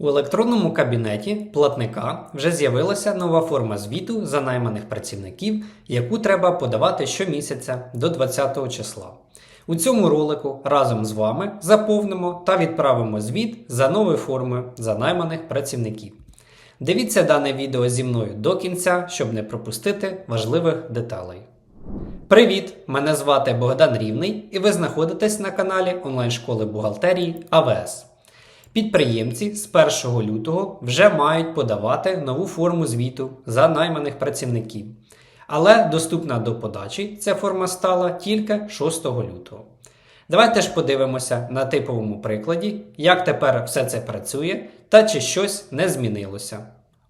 У електронному кабінеті платника вже з'явилася нова форма звіту за найманих працівників, яку треба подавати щомісяця до 20 числа. У цьому ролику разом з вами заповнимо та відправимо звіт за новою формою за найманих працівників. Дивіться дане відео зі мною до кінця, щоб не пропустити важливих деталей. Привіт! Мене звати Богдан Рівний, і ви знаходитесь на каналі онлайн-школи бухгалтерії АВС. Підприємці з 1 лютого вже мають подавати нову форму звіту за найманих працівників. Але доступна до подачі ця форма стала тільки 6 лютого. Давайте ж подивимося на типовому прикладі, як тепер все це працює та чи щось не змінилося.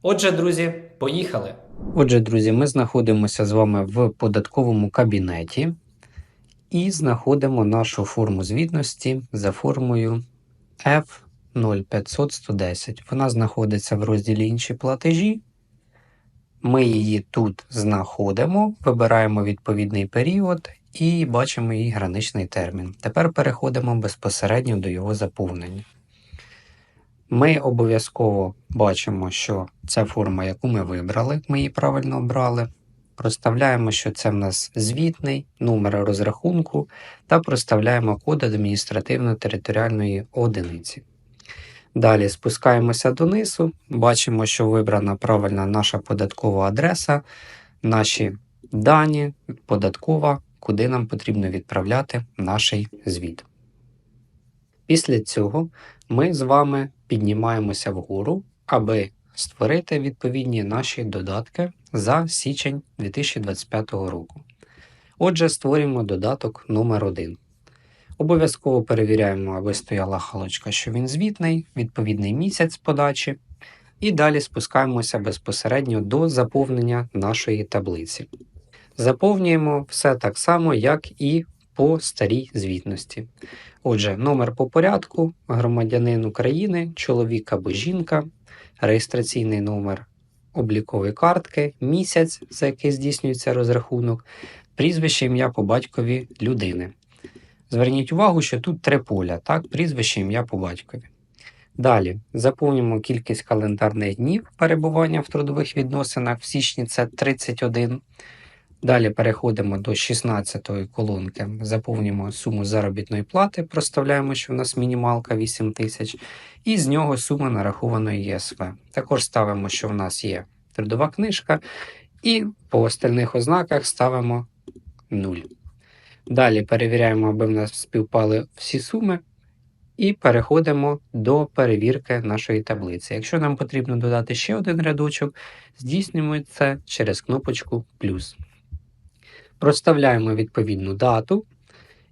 Отже, друзі, поїхали! Отже, друзі, ми знаходимося з вами в податковому кабінеті і знаходимо нашу форму звітності за формою F05110. Вона знаходиться в розділі Інші платежі. Ми її тут знаходимо, вибираємо відповідний період і бачимо її граничний термін. Тепер переходимо безпосередньо до його заповнення. Ми обов'язково бачимо, що ця форма, яку ми вибрали, ми її правильно обрали. Проставляємо, що це в нас звітний, номер розрахунку та проставляємо код адміністративно-територіальної одиниці. Далі спускаємося донизу, бачимо, що вибрана правильна наша податкова адреса, наші дані, податкова, куди нам потрібно відправляти наш звіт. Після цього ми з вами піднімаємося вгору, аби створити відповідні наші додатки за січень 2025 року. Отже, створюємо додаток номер 1 Обов'язково перевіряємо, аби стояла галочка, що він звітний, відповідний місяць подачі. І далі спускаємося безпосередньо до заповнення нашої таблиці. Заповнюємо все так само, як і по старій звітності. Отже, номер по порядку, громадянин України, чоловік або жінка, реєстраційний номер облікової картки, місяць, за який здійснюється розрахунок, прізвище ім'я по батькові людини. Зверніть увагу, що тут три поля, так, прізвище ім'я по батькові. Далі заповнюємо кількість календарних днів перебування в трудових відносинах в січні це 31. Далі переходимо до 16-ї колонки, заповнюємо суму заробітної плати, проставляємо, що в нас мінімалка 8 тисяч, і з нього сума нарахованої ЄСВ. Також ставимо, що в нас є трудова книжка, і по остальних ознаках ставимо 0. Далі перевіряємо, аби в нас співпали всі суми, і переходимо до перевірки нашої таблиці. Якщо нам потрібно додати ще один рядочок, здійснюємо це через кнопочку плюс. Проставляємо відповідну дату,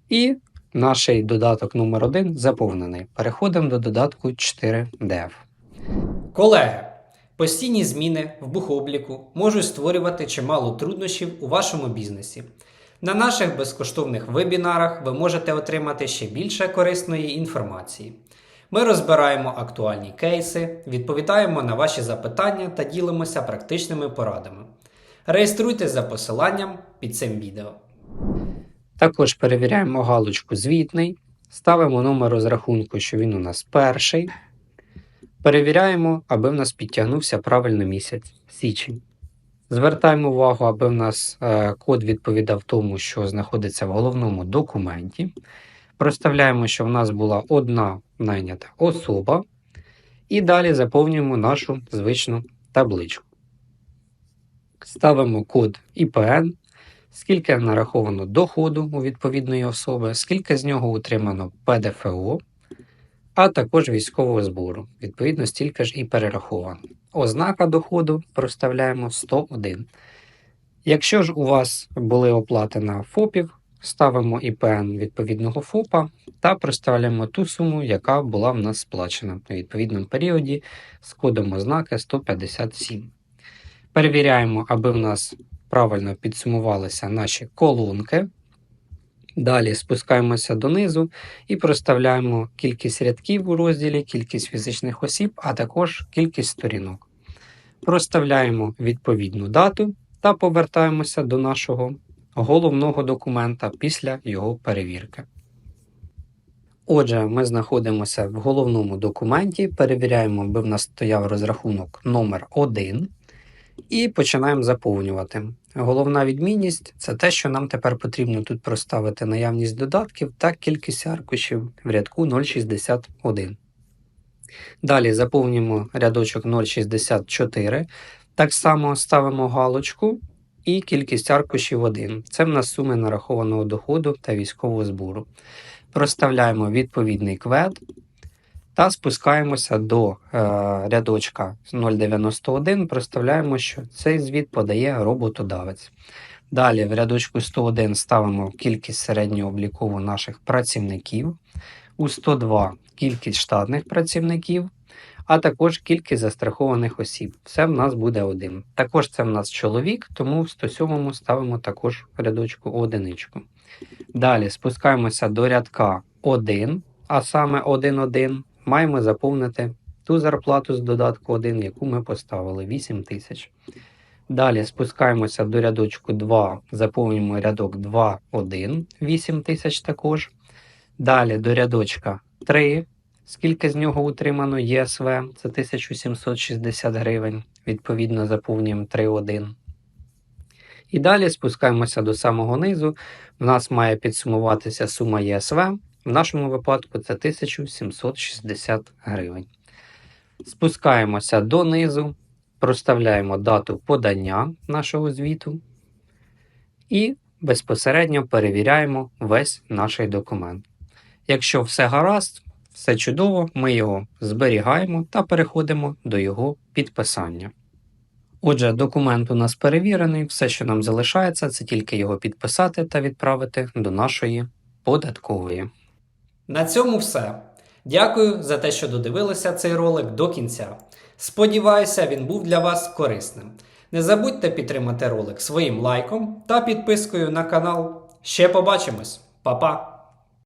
і наш додаток номер 1 заповнений. Переходимо до додатку 4DF. Колеги, постійні зміни в бухобліку можуть створювати чимало труднощів у вашому бізнесі. На наших безкоштовних вебінарах ви можете отримати ще більше корисної інформації. Ми розбираємо актуальні кейси, відповідаємо на ваші запитання та ділимося практичними порадами. Реєструйтесь за посиланням під цим відео. Також перевіряємо галочку звітний, ставимо номер розрахунку, що він у нас перший. Перевіряємо, аби в нас підтягнувся правильно місяць січень. Звертаємо увагу, аби в нас е, код відповідав тому, що знаходиться в головному документі. Проставляємо, що в нас була одна найнята особа. І далі заповнюємо нашу звичну табличку. Ставимо код ІПН, скільки нараховано доходу у відповідної особи, скільки з нього утримано ПДФО, а також військового збору. Відповідно, стільки ж і перераховано. Ознака доходу проставляємо 101. Якщо ж у вас були оплати на ФОПів, ставимо ІПН відповідного ФОПа та проставляємо ту суму, яка була в нас сплачена у відповідному періоді з кодом ознаки 157. Перевіряємо, аби в нас правильно підсумувалися наші колонки. Далі спускаємося донизу і проставляємо кількість рядків у розділі, кількість фізичних осіб, а також кількість сторінок. Проставляємо відповідну дату та повертаємося до нашого головного документа після його перевірки. Отже, ми знаходимося в головному документі, перевіряємо, аби в нас стояв розрахунок номер 1 і починаємо заповнювати. Головна відмінність це те, що нам тепер потрібно тут проставити наявність додатків та кількість аркушів в рядку 0,61. Далі заповнюємо рядочок 0,64. Так само ставимо галочку і кількість аркушів 1. Це в нас суми нарахованого доходу та військового збору. Проставляємо відповідний квет та спускаємося до е, рядочка 091. Проставляємо, що цей звіт подає роботодавець. Далі в рядочку 101 ставимо кількість середньооблікову наших працівників, у 102 кількість штатних працівників, а також кількість застрахованих осіб. Все в нас буде один. Також це в нас чоловік, тому в 107 ставимо також рядочку одиничку. Далі спускаємося до рядка 1, а саме 1.1, маємо заповнити ту зарплату з додатку 1, яку ми поставили 8 тисяч. Далі спускаємося до рядочку 2, заповнюємо рядок 2.1, 8 тисяч також. Далі до рядочка 3, скільки з нього утримано ЄСВ, це 1760 гривень. Відповідно, заповнюємо 3.1. І далі спускаємося до самого низу. В нас має підсумуватися сума ЄСВ. В нашому випадку це 1760 гривень. Спускаємося донизу, проставляємо дату подання нашого звіту і безпосередньо перевіряємо весь наш документ. Якщо все гаразд, все чудово, ми його зберігаємо та переходимо до його підписання. Отже, документ у нас перевірений, все, що нам залишається, це тільки його підписати та відправити до нашої податкової. На цьому все. Дякую за те, що додивилися цей ролик до кінця. Сподіваюся, він був для вас корисним. Не забудьте підтримати ролик своїм лайком та підпискою на канал. Ще побачимось, Па-па!